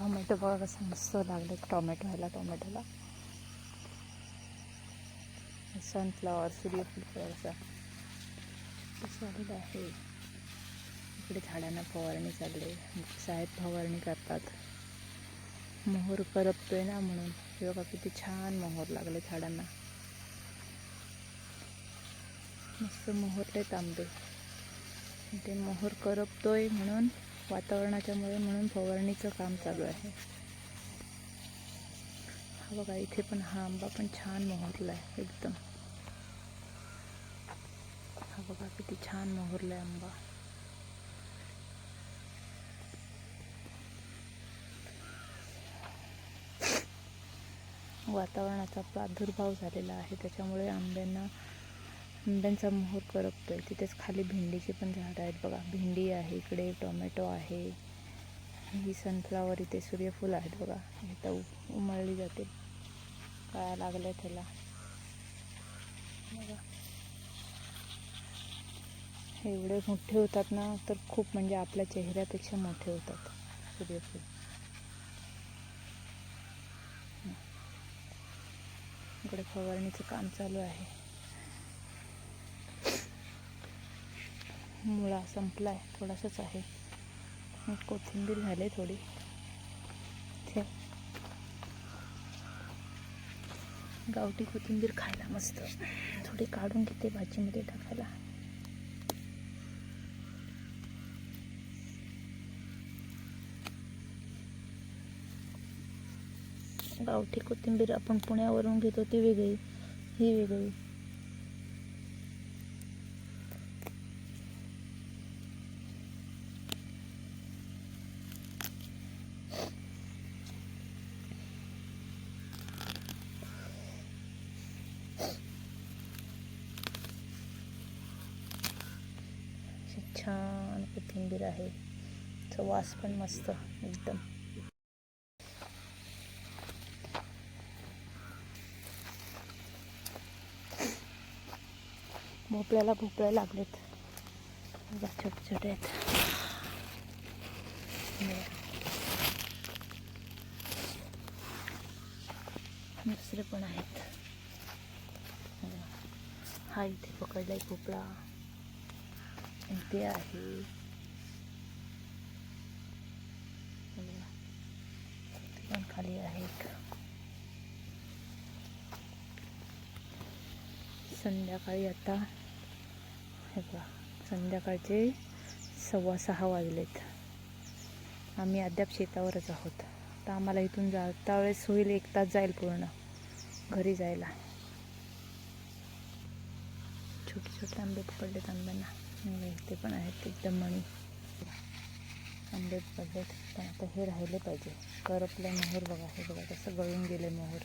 Tomato बघा कसं मस्त लागले टोमॅटो ह्याला टोमॅटोला. सनफ्लॉवर सूर्यफूल असा झालेलं आहे. इकडे झाडांना फवारणी चालली साहेब फवारणी करतात. मोहर करपतोय ना म्हणून. बघा किती छान मोहर लागले झाडांना. मस्त मोहरले तांबे ते मोहर करपतोय म्हणून वातावरणाच्यामुळे म्हणून फवारणीचं काम चालू आहे. हा बघा इथे पण हा आंबा पण छान मोहरला आहे एकदम. हा बघा किती छान मोहरला आहे आंबा. वातावरणाचा प्रादुर्भाव झालेला आहे त्याच्यामुळे आंब्यांना आंब्यांचा मोहर करपतोय. तिथेच खाली भेंडीची पण झाडं आहेत बघा. भेंडी आहे इकडे टोमॅटो आहे. ही सनफ्लावर इथे सूर्यफूल आहेत बघा. इथं उ- उमळली जाते. काय लागलं त्याला. बघा. हे एवढे मोठे होतात ना तर खूप म्हणजे आपल्या चेहऱ्यापेक्षा मोठे होतात सूर्यफूल. इकडे फवारणीचं काम चालू आहे. मुळा संपलाय थोडासाच आहे. मग कोथिंबीर झाले थोडी. ते गावठी कोथिंबीर खायला मस्त. थोडी काढून घेते भाजीमध्ये टाकायला. गावठी कोथिंबीर आपण पुण्यावरून घेतो ती वेगळी. ही वेगळी अशी छान कोथिंबीर आहे. त्याचा वास पण मस्त एकदम. भोपळ्याला भोपळ्या लागलेत. बघा छोटे छोटे आहेत. दुसरे पण आहेत. हा इथे पकडलाय भोपळा. इथे आहे. पण खाली आहेत संध्याकाळी आता हे बघा संध्याकाळचे सव्वा सहा वाजलेत. आम्ही अद्याप शेतावरच आहोत. तर आम्हाला इथून जाता वेळेस होईल एक तास जाईल पूर्ण घरी जायला. छोटे छोटे आंबे पडलेत आंब्यांना. ते पण आहेत एकदम मणी आंबेट पडलेत पण आता हे राहिले पाहिजे. करपलं मोहर बघा हे बघा कसं गळून गेले मोहर.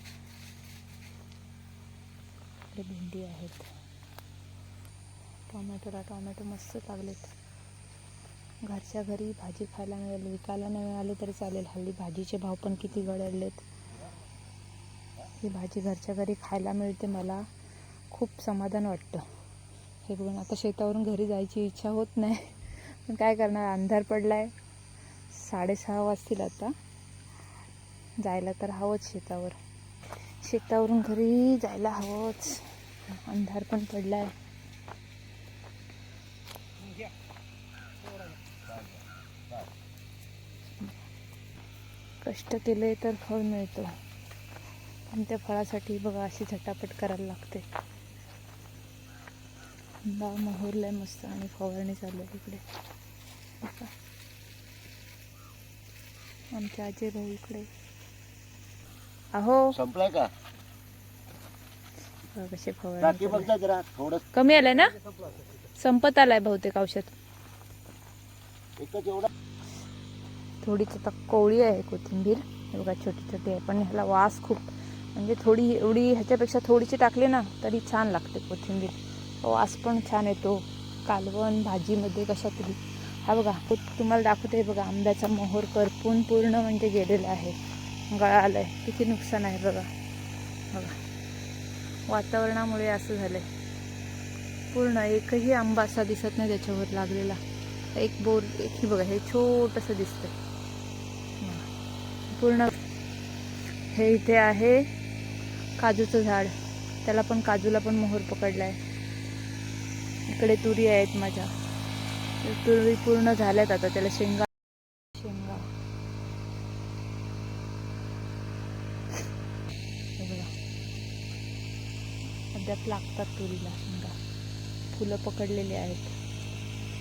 इकडे भेंडी आहेत. टोमॅटोला टोमॅटो मस्त लागलेत. घरच्या घरी भाजी खायला मिळाली विकायला नाही मिळाली तरी चालेल. हल्ली भाजीचे भाव पण किती गळलेत. ही भाजी घरच्या घरी खायला मिळते मला. खूप समाधान वाटतं. हे बघून आता शेतावरून घरी जायची इच्छा होत नाही. पण काय करणार? अंधार पडला आहे साडेसहा वाजतील आता. जायला तर हवंच शेतावर. शेतावरून घरी जायला हवंच. अंधार पण पडला आहे कष्ट केले तर फळ मिळतं. पण त्या फळासाठी बघा अशी झटापट करायला लागते. आंबा मोहरलाय मस्त आणि फवारणी चालू आहे इकडे. आमचे आजी भाऊ इकडे. अहो. संपलाय का? कसे फवारणी टाकी चालू आहे. बघता जरा थोडं कमी आलंय ना? संपत आलाय बहुतेक औषध. एकच एवढा. थोडीच आता कोवळी आहे कोथिंबीर. हे बघा छोटी छोटी आहे पण ह्याला वास खूप. म्हणजे थोडी एवढी ह्याच्यापेक्षा थोडीशी टाकली ना तरी छान लागते कोथिंबीर. वास पण छान येतो. कालवण भाजीमध्ये कशातरी. हा बघा तुम्हाला दाखवते बघा आंब्याचा मोहर करपून पूर्ण म्हणजे गेलेला आहे. गळा आहे किती नुकसान आहे बघा. बघा. वातावरणामुळे असं झालं आहे पूर्ण एकही आंबा असा दिसत नाही त्याच्यावर लागलेला. एक बोर एक ही बघा हे छोटंसं दिसतं पूर्ण हे इथे आहे काजूचं झाड. त्याला पण काजूला पण मोहर आहे इकडे तुरी आहेत माझ्या. तुरी पूर्ण झाल्यात आता त्याला शेंगा शेंगा. बघा. अद्याप लागतात तुरीला शेंगा. फुलं पकडलेली आहेत.